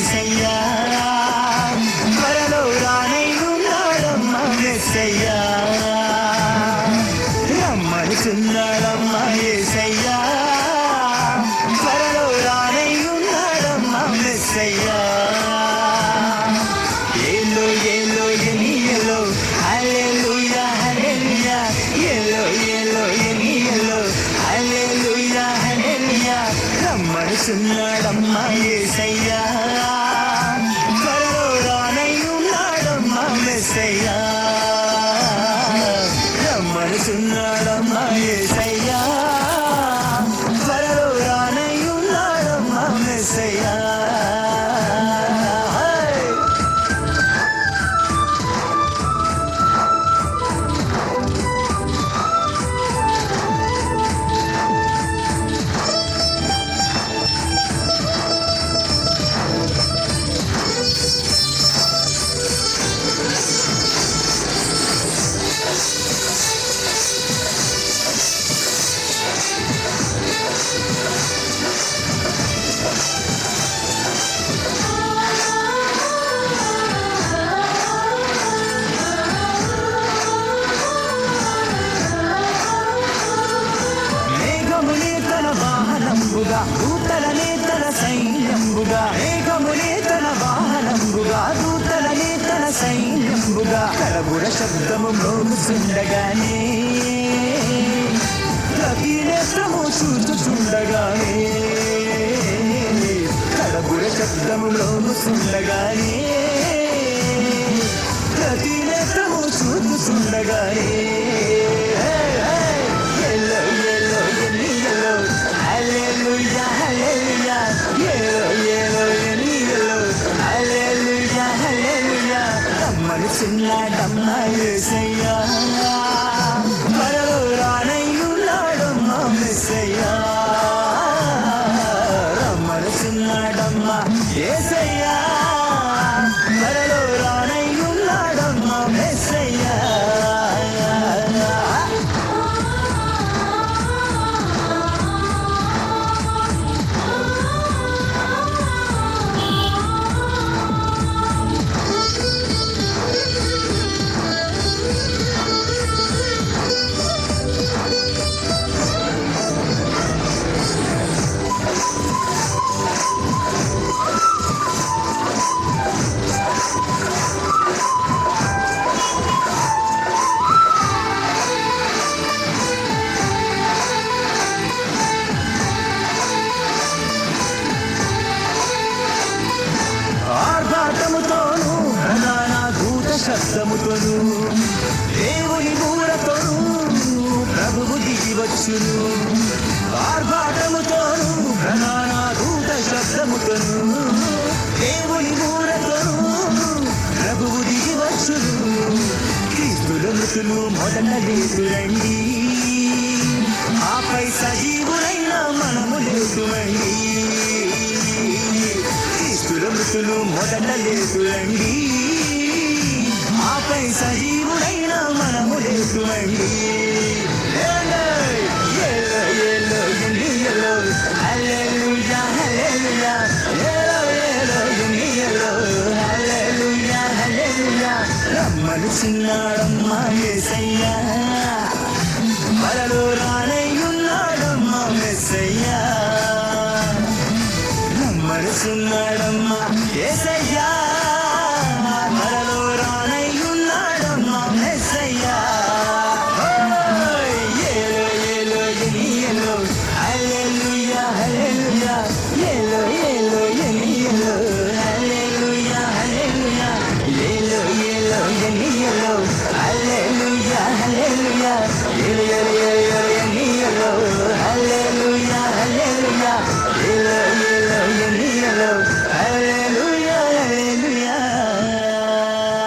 ఏసయ్యా త్వరలో రానయ్యున్నాడమ్మ ఎస్సయ్యా రమ్మనుచున్నాడమ్మ ఏసయ్యా రమ్మనుచున్నాడమ్మా ఏసయ్యా త్వరలో రానయ్యున్నాడమ్మా మెస్సయ్యా రమ్మనుచున్నాడమ్మా ఏసయ్యా వాహనంబుగా దూతలనే తన సైన్యంబుగా మేఘమునే తన వాహనంబుగా దూతలనే తన సైన్యంబుగా కలబుర శబ్దము మోగుచుండగానే ప్రతి నేత్రము చూచుచుండగానే కడబుర శబ్దము మోగుచుండగానే ప్రతి నేత్రము చూచుచుండగానే రమ్మనుచున్నాడమ్మా యేసయ్యా త్వరలో రానయ్యున్నాడమ్మా మెస్సయ్యా. రమ్మనుచున్నాడమ్మా శబ్దముతోను దేవుని బూరతోను ప్రభువు దిగి వచ్చును ఆర్భాటముతోను ప్రధాన శబ్దముతోను దేవుని బూరతోను ప్రభువు దిగి వచ్చును క్రీస్తుల మృతులు మొదట లేదురండి ఆపై సజీవులైన మనము లేదురండి క్రీస్తుల మృతులు మొదట లేదురండి ఆపై సజీవుడైన మనము హల్లెలూయా రమ్మను చిన్నాడమ్మా యేసయ్యా మరలో రానయ్యున్నాడమ్మా మెస్సయ్యా నమ్మరుచున్నాడమ్మా ఏసయ్యా